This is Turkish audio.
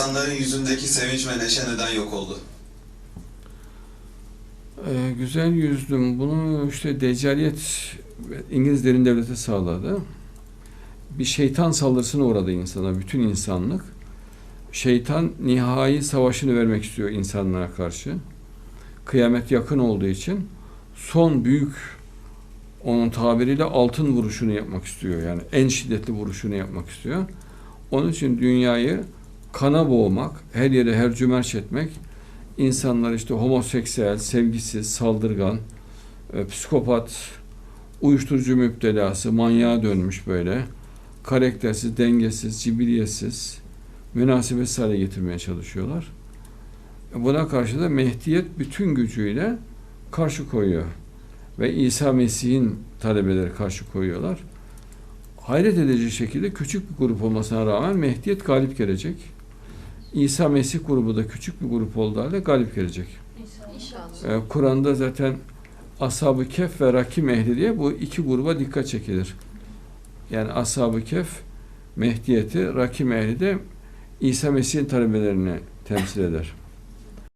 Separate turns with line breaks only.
İnsanların yüzündeki sevinç ve neşe neden yok oldu?
Ee, güzel yüzdüm. Bunu işte Deccaliyet İngiliz derin devleti sağladı. Bir şeytan saldırısına uğradı insana, bütün insanlık. Şeytan nihai savaşını vermek istiyor insanlara karşı. Kıyamet yakın olduğu için son büyük onun tabiriyle altın vuruşunu yapmak istiyor. Yani en şiddetli vuruşunu yapmak istiyor. Onun için dünyayı kana boğmak, her yere hercümerç etmek, insanlar işte homoseksüel, sevgisiz, saldırgan, e, psikopat, uyuşturucu müptelası, manyağa dönmüş böyle, karaktersiz, dengesiz, cibiliyetsiz, münasebetsiz hale getirmeye çalışıyorlar. E, Buna karşı da Mehdiyet bütün gücüyle karşı koyuyor. Ve İsa Mesih'in talebeleri karşı koyuyorlar. Hayret edici şekilde küçük bir grup olmasına rağmen Mehdiyet galip gelecek. İsa Mesih grubu da küçük bir grup olduğu halde galip gelecek.
İnşallah.
Ee, Kur'an'da zaten Ashab-ı Kehf ve Rakim ehli diye bu iki gruba dikkat çekilir. Yani Ashab-ı Kehf Mehdiyeti, Rakim ehli de İsa Mesih'in talebelerini temsil eder.